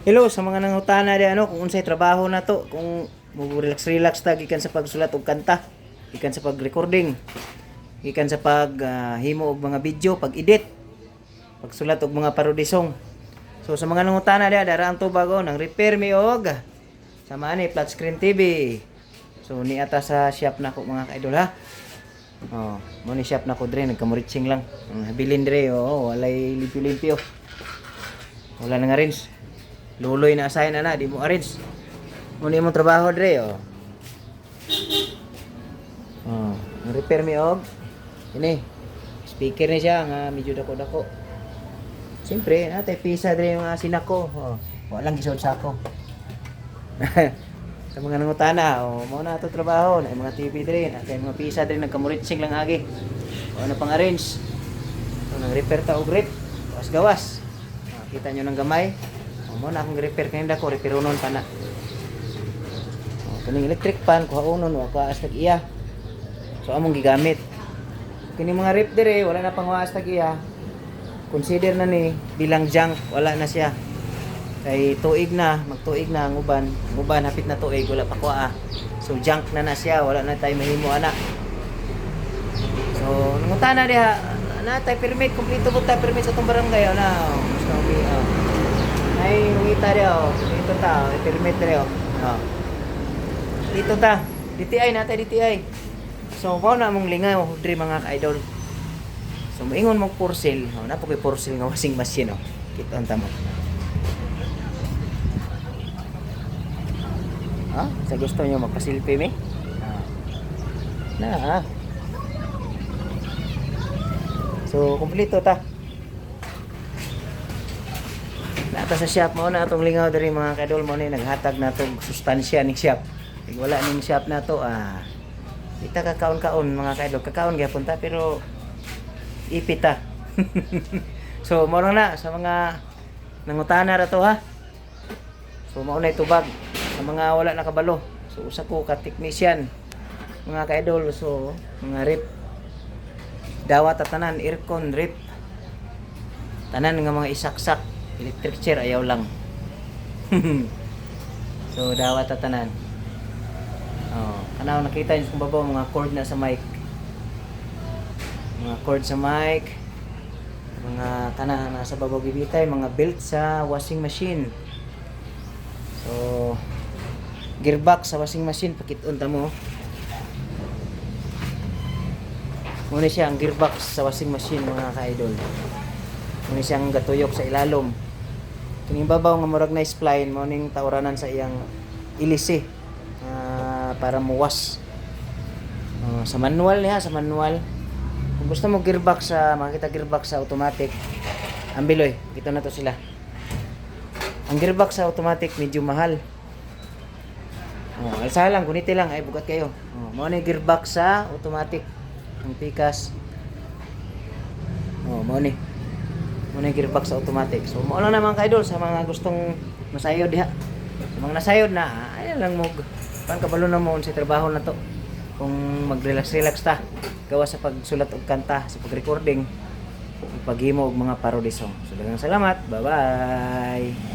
Hello sa mga nangutana di ano kung unsay trabaho na to kung mo relax ta gikan sa pagsulat og kanta gikan sa pag-recording gikan sa pag ah, himo og mga video pag-edit pagsulat og mga parody song so sa mga nangutana di dara ang tubago nang repair mi og sama ni flat screen TV so ni ata sa shop na ko mga ka-idol ha Oh, mo ni shop na ko dre nagkamuritsing lang. Ang habilin dre oh, walay limpyo-limpyo. Wala na nga rinse. Luloy na assign na na, di mo arrange. Muna mo trabaho dre, oh. Oh, repair mi og. Ini. Speaker ni siya nga medyo dako-dako. Siyempre, natay pisa dre yung asin ako. Oh, walang gisod sa ako. sa mga nangutana, oh, mo na ato trabaho, na mga TV dre, na mga pisa dre nagkamuritsing lang agi. O na pang arrange. So, nang repair ta og grip. Gawas gawas. Ah, kita nyo ng gamay. Mo na akong repair kanina ko, repair unon pa na. O, kaning electric pan, kuha unon, o kuha astag iya. So, among gigamit. Kini mga rip dire, wala na pang astag iya. Consider na ni bilang junk, wala na siya. Kay tuig na, magtuig na ang uban. Ang uban, hapit na tuig, wala pa kuha. So, junk na na siya, wala na tayo mahimo anak. So, nangutana diha, na tayo permit, kumpleto po tayo permit sa itong barangay. Na, o, mas na okay. O. Ay, nungita diha, o. Dito ta. Permit diha, o. O. Dito ta. DTI na tayo, DTI. So, kung na mong lingaw, dre mga ka-idol. So, moingon mong porcel. O, na po kay porcel nga washing machine, o. Kito ang tamo. Ha? Sa gusto nyo magpasilpi, me? Ah. Na, ah. So, kumpleto ta. Nata sa shop mo na atong lingaw diri mga kadol mo ni naghatag na tong sustansya ning shop. Ig wala ning shop na to ah. Ita kakaon-kaon mga kadol, kakaon gyapon ta pero ipita. so, mo na sa mga nangutana ra to ha. So, mao na tubag sa mga wala nakabalo. So, usa ko ka technician mga ka-idol so mga rep dawat at tanan aircon rip tanan nga mga isaksak electric chair ayaw lang. So dawat at tanan oh kanaw nakita niyo kung babaw mga cord na sa mic. Mga cord sa mic. Mga kana nasa babaw gibitay. Mga belt sa washing machine. So gearbox sa washing machine pakit-on ta mo. Muna siya ang gearbox sa washing machine mga ka-idol. Muna siyang gatuyok sa ilalom. Kining babaw nga murag na spline mo ning tauranan sa iyang ilisi ah, para muwas. Oh, sa manual niya, sa manual. Kung gusto mo gearbox sa makita gearbox sa automatic, ambiloy, kita na to sila. Ang gearbox sa automatic medyo mahal. Oh, isa lang, kuniti lang ay bugat kayo. Oh, mo ni gearbox sa automatic ang pikas oh mo ni mo ni gearbox automatic. So mo lang naman ka-idol sa mga gustong masayod diha. Sa mga nasayod na ay lang mo. Pan kabalo na mo sa trabaho na to. Kung mag-relax relax ta gawa sa pagsulat og kanta sa pag-recording paghimo og mga parody song. So daghang salamat. Bye bye